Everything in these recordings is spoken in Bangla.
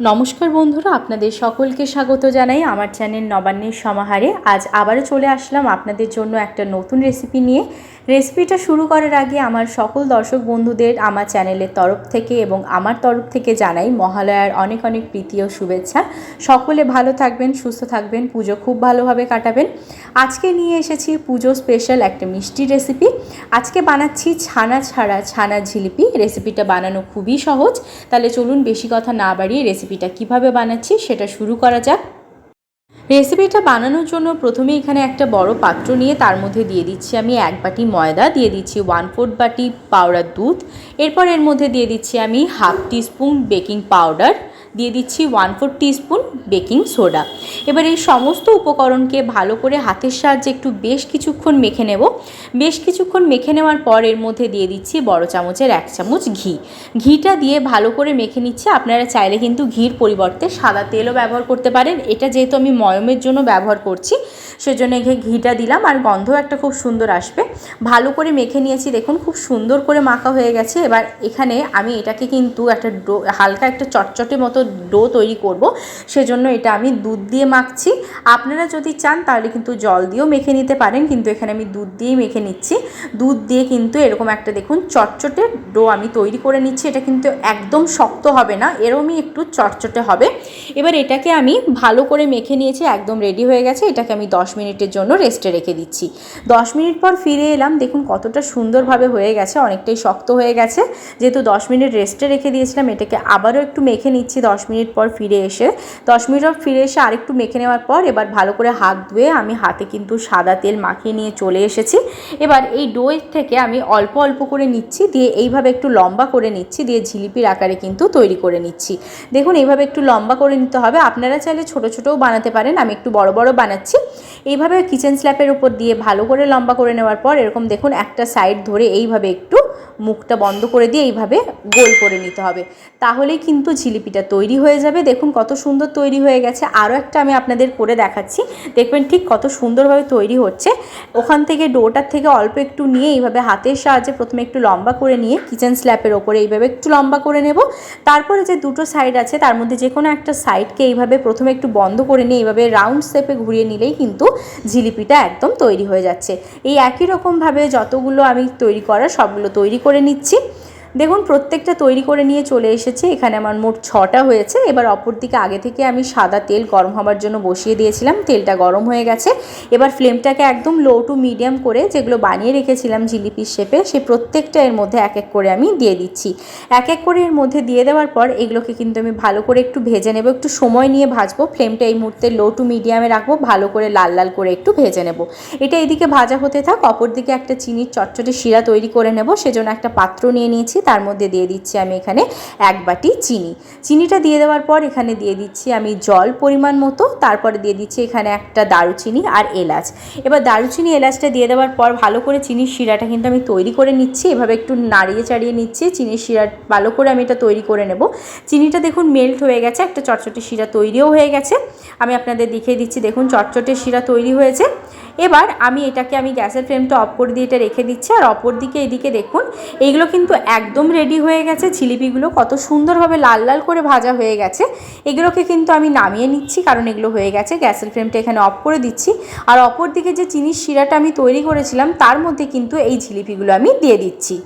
নমস্কার বন্ধুরা, আপনাদের সকলকে স্বাগত জানাই আমার চ্যানেল নবান্নের সমাহারে। আজ আবারও চলে আসলাম আপনাদের জন্য একটা নতুন রেসিপি নিয়ে। রেসিপিটা শুরু করার আগে আমার সকল দর্শক বন্ধুদের আমার চ্যানেলের তরফ থেকে এবং আমার তরফ থেকে জানাই মহালয়ার অনেক অনেক প্রীতি ও শুভেচ্ছা। সকলে ভালো থাকবেন, সুস্থ থাকবেন, পুজো খুব ভালোভাবে কাটাবেন। আজকে নিয়ে এসেছি পুজো স্পেশাল একটা মিষ্টি রেসিপি আজকে বানাচ্ছি ছানা ছাড়া ছানা ঝিলিপি। রেসিপিটা বানানো খুবই সহজ। তাহলে চলুন বেশি কথা না বাড়িয়ে রেসিপিটা কীভাবে বানাচ্ছি সেটা শুরু করা যাক। রেসিপিটা বানানোর জন্য প্রথমে এখানে একটা বড় পাত্র নিয়ে তার মধ্যে দিয়ে দিচ্ছি আমি এক বাটি ময়দা, দিয়ে দিচ্ছি ওয়ান ফোর্থ বাটি পাউডার দুধ, এরপর এর মধ্যে দিয়ে দিচ্ছি আমি হাফ টিস্পুন বেকিং পাউডার দিয়ে দিচ্ছি one four teaspoon baking soda. এবার এই সমস্ত উপকরণকে ভালো করে হাতের সাহায্যে একটু বেশ কিছুক্ষণ মেখে নেব। বেশ কিছুক্ষণ মেখে নেওয়ার পর এর মধ্যে দিয়ে দিচ্ছি বড় চামচের এক চামচ ঘি। ঘিটা দিয়ে ভালো করে মেখে নিচ্ছি। আপনারা চাইলে কিন্তু ঘির পরিবর্তে সাদা তেলও ব্যবহার করতে পারেন। এটা যেহেতু আমি ময়মের জন্য ব্যবহার করছি, সেজন্য ঘিটা দিলাম আর গন্ধ একটা খুব সুন্দর আসবে। ভালো করে মেখে নিয়েছি, দেখুন খুব সুন্দর করে মাখা হয়ে গেছে। এবার এখানে আমি এটাকে কিন্তু একটা ডো, হালকা একটা চটচটে মতো ডো তৈরি করব। সেজন্য এটা আমি দুধ দিয়ে মাখছি। আপনারা যদি চান তাহলে কিন্তু জল দিয়েও মেখে নিতে পারেন, কিন্তু এখানে আমি দুধ দিয়েই মেখে নিচ্ছি। দুধ দিয়ে কিন্তু এরকম একটা দেখুন চটচটে ডো আমি তৈরি করে নিচ্ছি, এটা কিন্তু একদম শক্ত হবে না, এরমই একটু চটচটে হবে। এবার এটাকে আমি ভালো করে মেখে নিয়েছি, একদম রেডি হয়ে গেছে, এটাকে আমি দশ মিনিটের জন্য রেস্টে রেখে দিচ্ছি। দশ মিনিট পর ফিরে এলাম, দেখুন কতটা সুন্দরভাবে হয়ে গেছে, অনেকটাই শক্ত হয়ে গেছে। যেহেতু দশ মিনিট রেস্টে রেখে দিয়েছিলাম, এটাকে আবারও একটু মেখে নিচ্ছি দশ মিনিট পর ফিরে এসে। দশ মিনিট ফিরে এসে আরেকটু মেখে নেওয়ার পর এবার ভালো করে হাত ধুয়ে আমি হাতে কিন্তু সাদা তেল মাখিয়ে নিয়ে চলে এসেছি। এবার এই ডোয়ের থেকে আমি অল্প অল্প করে নিচ্ছি, দিয়ে এইভাবে একটু লম্বা করে নিচ্ছি, দিয়ে ঝিলিপির আকারে কিন্তু তৈরি করে নিচ্ছি। দেখুন, এইভাবে একটু লম্বা করে নিতে হবে। আপনারা চাইলে ছোটো ছোটোও বানাতে পারেন, আমি একটু বড় বড় বানাচ্ছি। এইভাবে কিচেন স্ল্যাপের উপর দিয়ে ভালো করে লম্বা করে নেওয়ার পর এরকম দেখুন, একটা সাইড ধরে এইভাবে একটু মুখটা বন্ধ করে দিয়ে এইভাবে গোল করে নিতে হবে। তাহলেই কিন্তু ঝিলিপিটা তৈরি হয়ে যাবে। দেখুন কত সুন্দর তৈরি হয়ে গেছে। আরও একটা আমি আপনাদের করে দেখাচ্ছি। দেখবেন ঠিক কত সুন্দরভাবে তৈরি হচ্ছে। ওখান থেকে ডোটার থেকে অল্প একটু নিয়ে এইভাবে হাতের সাহায্যে প্রথমে একটু লম্বা করে নিয়ে কিচেন স্ল্যাপের ওপরে এইভাবে একটু লম্বা করে নেব। তারপরে যে দুটো সাইড আছে, তার মধ্যে যে কোনো একটা সাইডকে এইভাবে প্রথমে একটু বন্ধ করে নিয়ে এইভাবে রাউন্ড শেপে ঘুরিয়ে নিলেই কিন্তু ঝিলিপিটা একদম তৈরি হয়ে যাচ্ছে। এই একই রকমভাবে যতগুলো আমি তৈরি করা সবগুলো তৈরি করে নিচ্ছি। দেখুন, প্রত্যেকটা তৈরি করে নিয়ে চলে এসেছে। এখানে আমার মোট ছটা হয়েছে। এবার অপর দিকে আগে থেকে আমি সাদা তেল গরম হওয়ার জন্য বসিয়ে দিয়েছিলাম। তেলটা গরম হয়ে গেছে। এবার ফ্লেমটাকে একদম লো টু মিডিয়াম করে যেগুলো বানিয়ে রেখেছিলাম জিলিপির শেপে সেই প্রত্যেকটা এর মধ্যে এক এক করে আমি দিয়ে দিচ্ছি। এক এক করে এর মধ্যে দিয়ে দেওয়ার পর এগুলোকে কিন্তু আমি ভালো করে একটু ভেজে নেব, একটু সময় নিয়ে ভাজবো। ফ্লেমটা এই মুহূর্তে লো টু মিডিয়ামে রাখব, ভালো করে লাল লাল করে একটু ভেজে নেব। এটা এদিকে ভাজা হতে থাক অপর দিকে একটা চিনির চটচটে শিরা তৈরি করে নেব। সেজন্য একটা পাত্র নিয়ে নিয়েছি। তার মধ্যে দিয়ে দিচ্ছি আমি এখানে এক বাটি চিনি। চিনিটা দিয়ে দেওয়ার পর এখানে দিয়ে দিচ্ছি আমি জল পরিমাণ মতো, তারপরে দিয়ে দিচ্ছি এখানে একটা দারুচিনি আর এলাচ। এবার দারুচিনি, এলাচটা দিয়ে দেওয়ার পর ভালো করে চিনির শিরাটা কিন্তু আমি তৈরি করে নিচ্ছি, এভাবে একটু নাড়িয়ে চাড়িয়ে নিচ্ছি, চিনির শিরা ভালো করে আমি এটা তৈরি করে নেব। চিনিটা দেখুন মেল্ট হয়ে গেছে, একটা চটচটে শিরা তৈরিও হয়ে গেছে। আমি আপনাদের দেখিয়ে দিচ্ছি, দেখুন চটচটে শিরা তৈরি হয়েছে। এবার আমি এটাকে, আমি গ্যাসের ফ্লেমটা অফ করে দিয়ে এটা রেখে দিচ্ছি। আর অপর দিকে এদিকে দেখুন, এইগুলো কিন্তু একদম রেডি হয়ে গেছে। জিলিপিগুলো কত সুন্দরভাবে লাল লাল করে ভাজা হয়ে গেছে। এগুলোকে কিন্তু আমি নামিয়ে নিচ্ছি, কারণ এগুলো হয়ে গেছে। গ্যাসের ফ্লেমটা এখানে অফ করে দিচ্ছি। আর অপর দিকে যে চিনির শিরাটা আমি তৈরি করেছিলাম, তার মধ্যে কিন্তু এই জিলিপিগুলো আমি দিয়ে দিচ্ছি।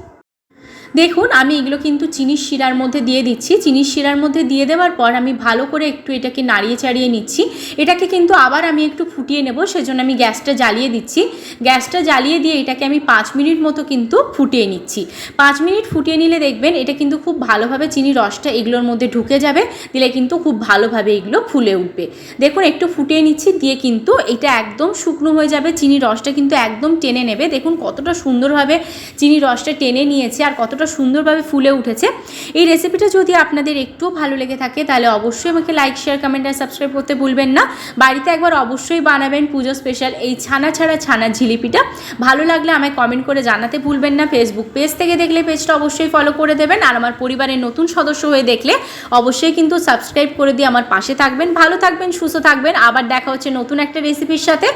দেখুন, আমি এগুলো কিন্তু চিনির শিরার মধ্যে দিয়ে দিচ্ছি। চিনির শিরার মধ্যে দিয়ে দেওয়ার পর আমি ভালো করে একটু এটাকে নাড়িয়ে চাড়িয়ে নিচ্ছি। এটাকে কিন্তু আবার আমি একটু ফুটিয়ে নেব, সেজন্য আমি গ্যাসটা জ্বালিয়ে দিচ্ছি। গ্যাসটা জ্বালিয়ে দিয়ে এটাকে আমি পাঁচ মিনিট মতো কিন্তু ফুটিয়ে নিচ্ছি। পাঁচ মিনিট ফুটিয়ে নিলে দেখবেন, এটা কিন্তু খুব ভালোভাবে চিনির রসটা এগুলোর মধ্যে ঢুকে যাবে, দিলে কিন্তু খুব ভালোভাবে এগুলো ফুলে উঠবে। দেখুন, একটু ফুটিয়ে নিচ্ছি, দিয়ে কিন্তু এটা একদম শুকনো হয়ে যাবে, চিনির রসটা কিন্তু একদম টেনে নেবে। দেখুন, কতটা সুন্দরভাবে চিনির রসটা টেনে নিয়েছে আর কতটা সুন্দরভাবে ফুলে উঠেছে। এই রেসিপিটা যদি আপনাদের একটুও ভালো লেগে থাকে, তাহলে অবশ্যই আমাকে লাইক শেয়ার কমেন্ট আর সাবস্ক্রাইব করতে ভুলবেন না। বাড়িতে একবার অবশ্যই বানাবেন পুজো স্পেশাল এই ছানা ছাড়া ছানার ঝিলিপিটা। ভালো লাগলে আমায় কমেন্ট করে জানাতে ভুলবেন না। ফেসবুক পেজ থেকে দেখলে পেজটা অবশ্যই ফলো করে দেবেন। আর আমার পরিবারের নতুন সদস্য হয়ে দেখলে অবশ্যই কিন্তু সাবস্ক্রাইব করে দিয়ে আমার পাশে থাকবেন। ভালো থাকবেন, সুস্থ থাকবেন। আবার দেখা হচ্ছে নতুন একটা রেসিপির সাথে।